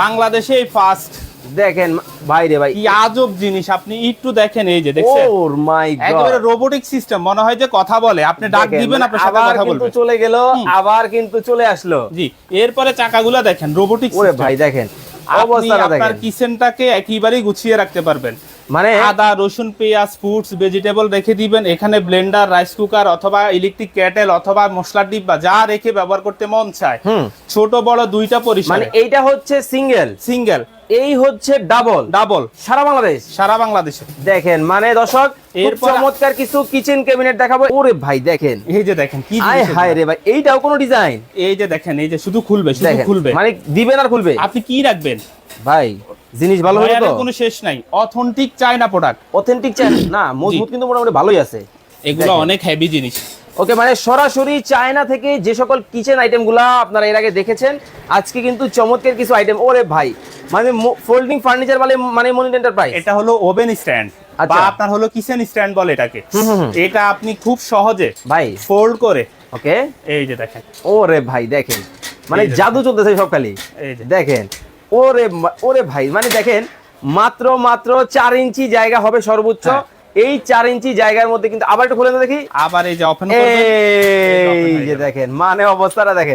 বাংলাদেশে ফার্স্ট দেখেন ভাই রে ভাই। কি আজব জিনিস আপনি একটু দেখেন এই যে দেখছেন? ওর মাই একেবারে গড রোবোটিক সিস্টেম মনে হয় যে কথা বলে। আপনি ডাক দিবেন আপনার সাথে আবার কথা কিন্তু চলে গেল আবার কিন্তু চলে আসলো। জি এরপরে চাকাগুলো দেখেন রোবোটিক ওরে ভাই দেখেন। অবস্থাটা দেখেন। আপনার কিচেনটাকে একেবারেই গুছিয়ে রাখতে পারবেন। মানে আদা রসুন পেঁয়াজ ফ্রুটস ভেজিটেবল রেখে দিবেন। এখানে ব্লেন্ডার রাইস কুকার অথবা ইলেকট্রিক কেটেল অথবা মশলার ডিব্বা যা রেখে ব্যবহার করতে মন চায়। ছোট বড় দুইটা মানে এইটা হচ্ছে সিঙ্গেল সিঙ্গেল এই হচ্ছে ডাবল ডাবল সারা বাংলাদেশ? সারা বাংলাদেশ। দেখেন মানে দর্শক এরপর- চমৎকার কিছু কিচেন ক্যাবিনেট দেখাবো। ওরে ভাই দেখেন। এই যে দেখেন কি হায় রে ভাই এইটাও কোনো ডিজাইন এই যে দেখেন এই যে শুধু খুলবে শুধু খুলবে। মানে দিবেন আর খুলবে? আপনি কি রাখবেন? ভাই জিনিস ভালো হলো তো? কোনো শেষ নাই। অথেন্টিক চায়না প্রোডাক্ট অথেন্টিক চাই না মজবুত কিন্তু মোটামুটি ভালোই আছে। এগুলো অনেক হেভি জিনিস। ওকে মানে সরাসরি চায়না থেকে যে সকল কিচেন আইটেমগুলা আপনারা এর আগে দেখেছেন আজকে কিন্তু চমৎকার কিছু আইটেম ওরে ভাই মানে ফোল্ডিং ফার্নিচার বলে মানে মনিট এন্টারপ্রাইজ এটা হলো ওভেন স্ট্যান্ড বা আচ্ছা। আপনার হলো কিচেন স্ট্যান্ড বলে এটাকে। এটা আপনি খুব সহজে ভাই। ফোল্ড করে ওকে। এই যে দেখেন। ওরে ভাই দেখেন। মানে জাদু চলতেছে সব খালি এই যে। দেখেন। ওরে ওরে ভাই মানে দেখেন মাত্র মাত্র চার ইঞ্চি জায়গা হবে সর্বোচ্চ। হ্যাঁ। এই চার ইঞ্চি জায়গার মধ্যে কিন্তু আবার একটু খুলে দেখি। আবার এই যে অপেন এই যে দেখেন মানে অবস্থাটা দেখেন।